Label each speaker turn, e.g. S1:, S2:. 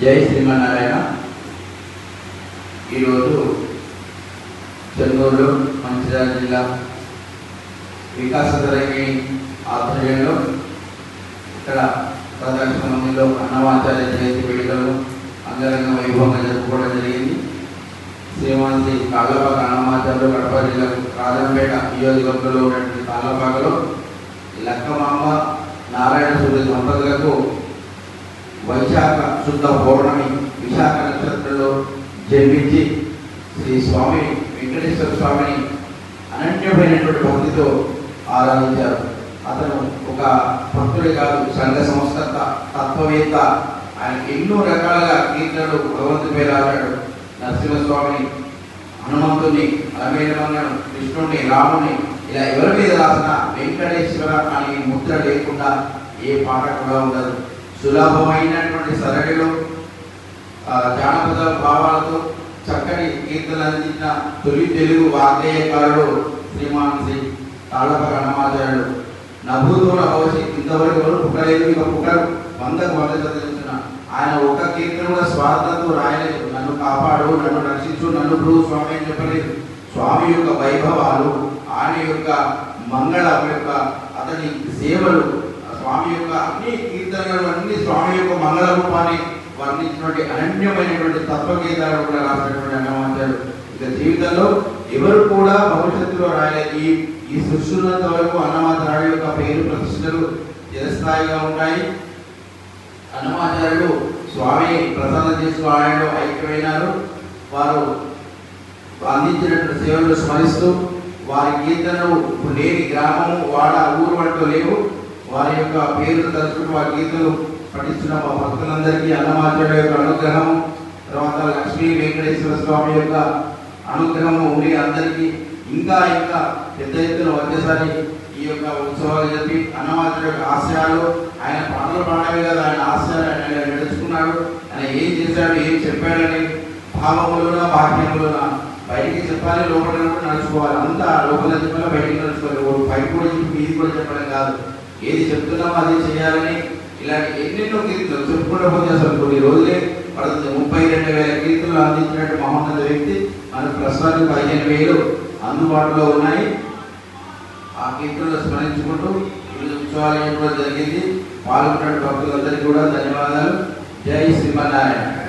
S1: జై శ్రీమన్నారాయణ. ఈరోజు చెన్నూరు మంచిర్యాల జిల్లా వికాస ఆధ్వర్యంలో ఇక్కడ ప్రదక్షిణ మందిలో అన్నమాచార్య జయంతి వేడుకలు అంగరంగ వైభవంగా జరుపుకోవడం జరిగింది. శ్రీమంతి కాళ్ళపాక అన్నమాచార్యులు కడప జిల్లా రాజంపేట నియోజకవర్గంలో ఉన్నటువంటి కాళ్ళపాకలో లక్కమాంబ నారాయణ సూర్య దంపతులకు వైశాఖ అశుద్ధ పౌర్ణమి విశాఖ నక్షత్రంలో జన్మించి శ్రీ స్వామి వెంకటేశ్వర స్వామిని అనన్యమైనటువంటి భక్తితో ఆరాధించారు. అతను ఒక భక్తుడే కాదు సంఘ సంస్కర్త తత్వవేత్త. ఆయన ఎన్నో రకాలుగా కీర్తనలు భగవంతుడి పేరు ఆడాడు నరసింహస్వామిని హనుమంతుని అలమేలమన్నను కృష్ణుడిని రాముని ఇలా ఎవరి మీద రాసిన వెంకటేశ్వర అనే ముద్ర లేకుండా ఏ పాట కూడా ఉండదు. సులభమైనటువంటి సరళిలో జానపద భావాలతో చక్కని కీర్తనలు అందించిన తొలి తెలుగు వాగ్గేయకారుడు శ్రీమాన్ శ్రీ తాళప రణమాచార్యుడు నభూతుల నభవసి ఇంతవరకు ఎవరు పుట్టలేదు ఇక పుట్టరు. వందకు వంద చదివించిన ఆయన ఒక కీర్తన కూడా స్వార్థంతో రాయలేదు. నన్ను కాపాడు నన్ను రక్షించు నన్ను ప్రభు స్వామి అని చెప్పలేదు. స్వామి యొక్క వైభవాలు ఆయన యొక్క మంగళ యొక్క అతని సేవలు స్వామి యొక్క అన్ని కీర్తనలు అన్ని స్వామి యొక్క మంగళ రూపాన్ని వర్ణించినటువంటి అనన్యమైనటువంటి తత్వగీతాలు కూడా రాసినటువంటి అన్నమాచారు ఇక జీవితంలో ఎవరు కూడా భవిష్యత్తులో రాయలేదు ఈ ఈ సృష్టిన్నంత వరకు అన్నమాచార్యుడు యొక్క పేరు ప్రతిష్టలు చిరస్థాయిగా ఉంటాయి. అన్నమాచార్యుడు స్వామిని ప్రసన్న చేసుకోవడంలో ఐక్యమైనారు. వారు అందించినటువంటి సేవలు స్మరిస్తూ వారి కీర్తనలు లేని గ్రామము వాడ ఊరు అంటూ లేవు. వారి యొక్క పేరు తలుచుకుంటూ వారి గీతలు పఠిస్తున్న మా భక్తులందరికీ అన్నమాచార్య యొక్క అనుగ్రహం తర్వాత లక్ష్మీ వెంకటేశ్వర స్వామి యొక్క అనుగ్రహం ఉండి అందరికీ ఇంకా ఇంకా పెద్ద ఎత్తున వచ్చేసరి ఈ యొక్క ఉత్సవాలు జరిపి అన్నమాచార్య యొక్క ఆశయాలు ఆయన పాటలు పాడమే కదా ఆయన ఆశయాలు ఆయన నడుచుకున్నాడు ఆయన ఏం చేశాడు ఏం చెప్పాడని భావములోన బాహ్యములోన బయటికి చెప్పాలి లోపల కూడా నడుచుకోవాలి. అంతా లోపల చెప్పాలి బయటికి నడుచుకోవాలి. ఓ పైకి కూడా చెప్పి మీది కూడా చెప్పడం కాదు. ఏది చెప్తున్నామో అది చేయాలని ఇలాంటి ఎన్నెన్నో కీర్తులు చెప్పుకుంటూ పోతే అసలు కొన్ని రోజులే పడుతుంది. ముప్పై రెండు వేల కీర్తులు అందించినట్టు మహోన్నత వ్యక్తి మన ప్రస్తుతానికి పదిహేను వేలు అందుబాటులో ఉన్నాయి. ఆ కీర్తులను స్మరించుకుంటూ ఈరోజు ఉత్సవాలు కూడా జరిగింది. పాల్గొన్న భక్తులందరికీ కూడా ధన్యవాదాలు. జై శ్రీమన్నారాయణ.